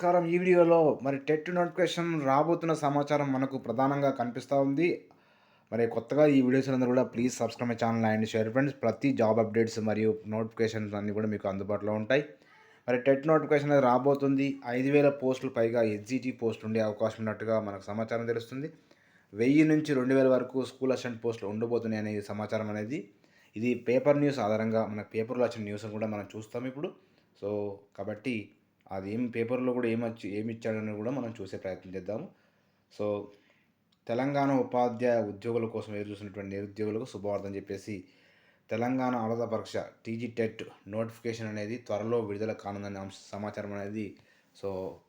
నమస్కారం. ఈ వీడియోలో మరి టెట్ నోటిఫికేషన్ రాబోతున్న సమాచారం మనకు ప్రధానంగా కనిపిస్తూ ఉంది. మరి కొత్తగా ఈ వీడియోస్ అందరూ కూడా please subscribe my channel and share friends. ప్రతి జాబ్ అప్డేట్స్ మరియు నోటిఫికేషన్స్ అన్నీ కూడా మీకు అందుబాటులో ఉంటాయి. మరి టెట్ నోటిఫికేషన్ అనేది రాబోతుంది. ఐదు వేల పోస్టులు పైగా ఎస్జిటి పోస్టులు ఉండే అవకాశం ఉన్నట్టుగా మనకు సమాచారం తెలుస్తుంది. వెయ్యి నుంచి రెండు వేల వరకు స్కూల్ అసిస్టెంట్ పోస్టులు ఉండబోతున్నాయి అనే సమాచారం అనేది ఇది పేపర్ న్యూస్ ఆధారంగా మన పేపర్లో వచ్చిన న్యూస్ కూడా మనం చూస్తాం ఇప్పుడు. సో కాబట్టి అది ఏం పేపర్లో కూడా ఏమొచ్చి ఏమి ఇచ్చాడని కూడా మనం చూసే ప్రయత్నం చేద్దాము. సో తెలంగాణ ఉపాధ్యాయ ఉద్యోగుల కోసం ఎదురు చూసినటువంటి నిరుద్యోగులకు శుభవార్తని చెప్పేసి తెలంగాణ అర్హత పరీక్ష టీజీ టెట్ నోటిఫికేషన్ అనేది త్వరలో విడుదల కానుందనే అంశ సమాచారం అనేది. సో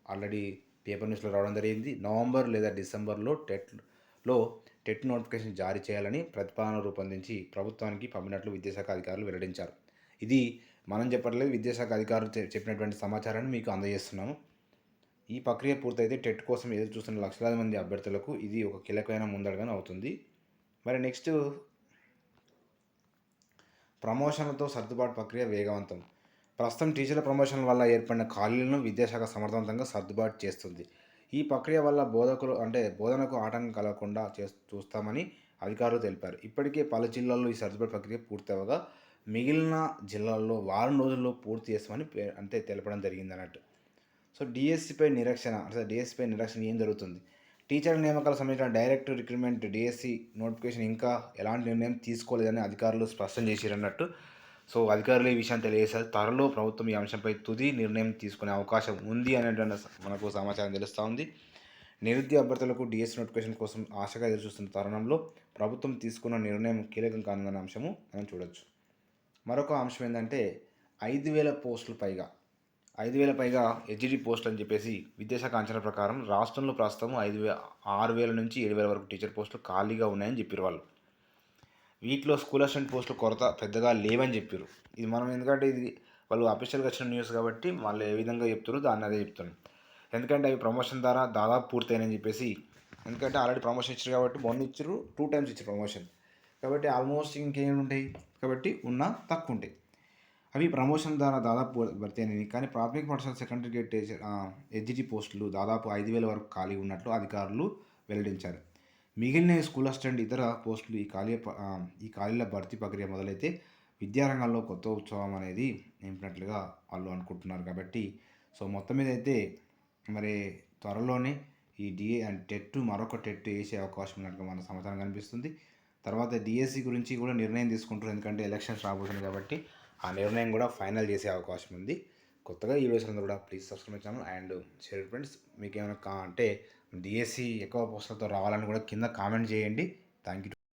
ఆల్రెడీ పేపర్ న్యూస్లో రావడం జరిగింది. నవంబర్ లేదా డిసెంబర్లో టెట్లో టెట్ నోటిఫికేషన్ జారీ చేయాలని ప్రతిపాదన రూపొందించి ప్రభుత్వానికి పంపినట్లు విద్యాశాఖ అధికారులు వెల్లడించారు. ఇది మనం చెప్పట్లేదు విద్యాశాఖ అధికారులు చెప్పినటువంటి సమాచారాన్ని మీకు అందజేస్తున్నాము. ఈ ప్రక్రియ పూర్తయితే టెట్ కోసం ఎదురు చూస్తున్న లక్షలాది మంది అభ్యర్థులకు ఇది ఒక కీలకమైన ముందడుగానే అవుతుంది. మరి నెక్స్ట్ ప్రమోషన్లతో సర్దుబాటు ప్రక్రియ వేగవంతం. ప్రస్తుతం టీచర్ల ప్రమోషన్ వల్ల ఏర్పడిన ఖాళీలను విద్యాశాఖ సమర్థవంతంగా సర్దుబాటు చేస్తుంది. ఈ ప్రక్రియ వల్ల బోధకులు అంటే బోధనకు ఆటంకం కలగకుండా చే చూస్తామని అధికారులు తెలిపారు. ఇప్పటికే పలు జిల్లాల్లో ఈ సర్దుబాటు ప్రక్రియ పూర్తవగా మిగిలిన జిల్లాల్లో వారం రోజుల్లో పూర్తి చేస్తామని అంటే తెలపడం జరిగింది అన్నట్టు సో డిఎస్సిపై నిరీక్షణ అంటే డిఎస్సిపై నిరీక్షణ ఏం జరుగుతుంది? టీచర్ నియామకాలకు సంబంధించిన డైరెక్ట్ రిక్రూట్మెంట్ డిఎస్సి నోటిఫికేషన్ ఇంకా ఎలాంటి నిర్ణయం తీసుకోలేదని అధికారులు స్పష్టం చేశారు అన్నట్టు సో అధికారులు ఈ విషయాన్ని తెలియజేశారు. త్వరలో ప్రభుత్వం ఈ అంశంపై తుది నిర్ణయం తీసుకునే అవకాశం ఉంది అనేటువంటి మనకు సమాచారం తెలుస్తూ ఉంది. నిరుద్యోగ అభ్యర్థులకు డిఎస్సి నోటిఫికేషన్ కోసం ఆశగా ఎదురుచూస్తున్న తరుణంలో ప్రభుత్వం తీసుకున్న నిర్ణయం కీలకం కానుందన్న అంశము మనం చూడొచ్చు. మరొక అంశం ఏంటంటే ఐదు వేల పోస్టులు పైగా ఐదు వేల పైగా హెచ్డి పోస్ట్ అని చెప్పేసి విద్యాశాఖ అంచనా ప్రకారం రాష్ట్రంలో ప్రస్తుతం ఐదు వే ఆరు వేల నుంచి ఏడు వేల వరకు టీచర్ పోస్టులు ఖాళీగా ఉన్నాయని చెప్పారు వాళ్ళు. వీటిలో స్కూల్ అసిస్టెంట్ పోస్టులు కొరత పెద్దగా లేవని చెప్పారు ఇది మనం ఎందుకంటే ఇది వాళ్ళు అఫీషియల్గా వచ్చిన న్యూస్ కాబట్టి వాళ్ళు ఏ విధంగా చెప్తారో దాన్ని అదే చెప్తాను ఎందుకంటే అవి ప్రమోషన్ ద్వారా దాదాపు పూర్తయినని చెప్పేసి ఎందుకంటే ఆల్రెడీ ప్రమోషన్ ఇచ్చారు కాబట్టి మొన్న ఇచ్చారు టూ టైమ్స్ ఇచ్చారు ప్రమోషన్. కాబట్టి ఆల్మోస్ట్ ఇంకేమి ఉంటాయి కాబట్టి ఉన్న తక్కువ ఉంటాయి అవి ప్రమోషన్ ద్వారా దాదాపు భర్తీ అయినవి కానీ ప్రాథమిక పాఠశాల సెకండరీ గేట్ ఎడ్జిటి పోస్టులు దాదాపు ఐదు వేల వరకు ఖాళీ ఉన్నట్లు అధికారులు వెల్లడించారు. మిగిలిన స్కూల్ అసిస్టెంట్ ఇతర పోస్టులు ఈ ఖాళీ ఈ ఖాళీల భర్తీ ప్రక్రియ మొదలైతే విద్యారంగంలో కొత్త ఉత్సవం అనేది నింపినట్లుగా వాళ్ళు అనుకుంటున్నారు. కాబట్టి సో మొత్తం మీద అయితే మరి త్వరలోనే ఈ డిఏ అండ్ టెట్ మరొక టెట్ వేసే అవకాశం ఉన్నట్టుగా మన సమాచారం కనిపిస్తుంది. తర్వాత డిఎస్సి గురించి కూడా నిర్ణయం తీసుకుంటారు. ఎందుకంటే ఎలక్షన్స్ రాబోతుంది కాబట్టి ఆ నిర్ణయం కూడా ఫైనల్ చేసే అవకాశం ఉంది. కొత్తగా ఈ వీడియోస్ కూడా please subscribe channel and share friends మీకు ఏమైనా కా అంటే డిఎస్సి ఎక్కువ పోస్టులతో రావాలని కూడా కింద కామెంట్ చేయండి. Thank you